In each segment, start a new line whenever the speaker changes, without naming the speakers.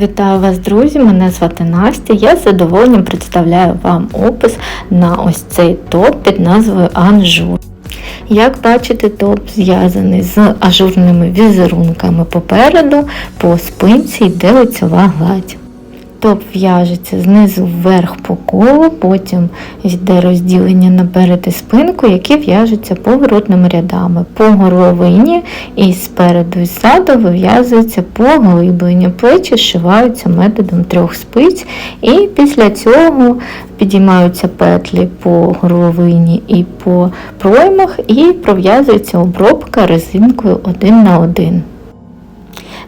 Вітаю вас, друзі! Мене звати Настя. Я з задоволенням представляю вам опис на ось цей топ під назвою Анжур. Як бачите, топ зв'язаний з ажурними візерунками попереду, по спинці йде лицьова гладь. Топ в'яжеться знизу вверх по колу, потім йде розділення наперед і спинку, які в'яжуться поворотними рядами. По горловині і спереду і ззаду вив'язується поглиблення. Плечі зшиваються методом трьох спиць, і після цього підіймаються петлі по горловині і по проймах, і пров'язується обробка резинкою один на один.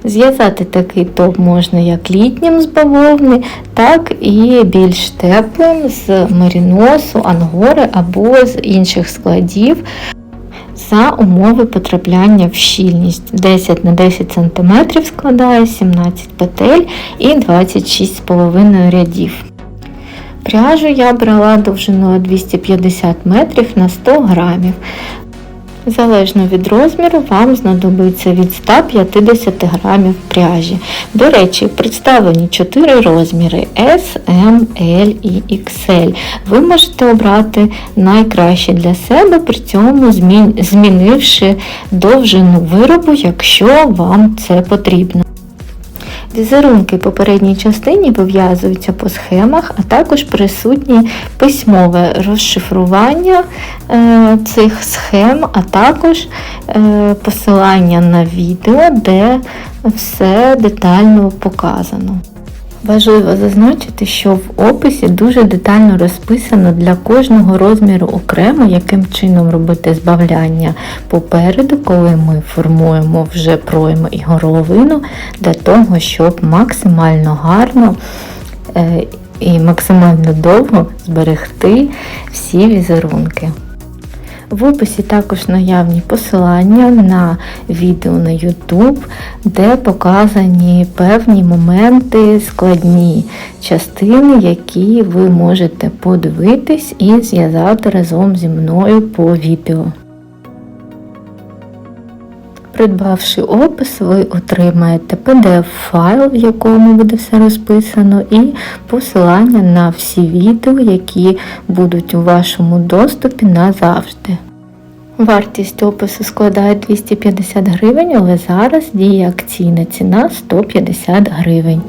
Зв'язати такий топ можна як літнім з бавовни, так і більш теплим з меріносу, ангори або з інших складів за умови потрапляння в щільність 10 на 10 см складає 17 петель і 26,5 рядів. Пряжу я брала довжиною 250 метрів на 100 грамів. Залежно від розміру, вам знадобиться від 150 грамів пряжі. До речі, представлені 4 розміри S, M, L і XL. Ви можете обрати найкраще для себе, при цьому змінивши довжину виробу, якщо вам це потрібно. Візерунки попередній частині вив'язуються по схемах, а також присутні письмове розшифрування е, цих схем, а також е, посилання на відео, де все детально показано. Важливо зазначити, що в описі дуже детально розписано для кожного розміру окремо, яким чином робити збавляння попереду, коли ми формуємо вже пройму і горловину, для того, щоб максимально гарно е, і максимально довго зберегти всі візерунки. В описі також наявні посилання на відео на YouTube, де показані певні моменти, складні частини, які ви можете подивитись і зв'язати разом зі мною по відео. Придбавши опис, ви отримаєте PDF-файл, в якому буде все розписано, і посилання на всі відео, які будуть у вашому доступі назавжди. Вартість опису складає 250 гривень, але зараз діє акційна ціна 150 гривень.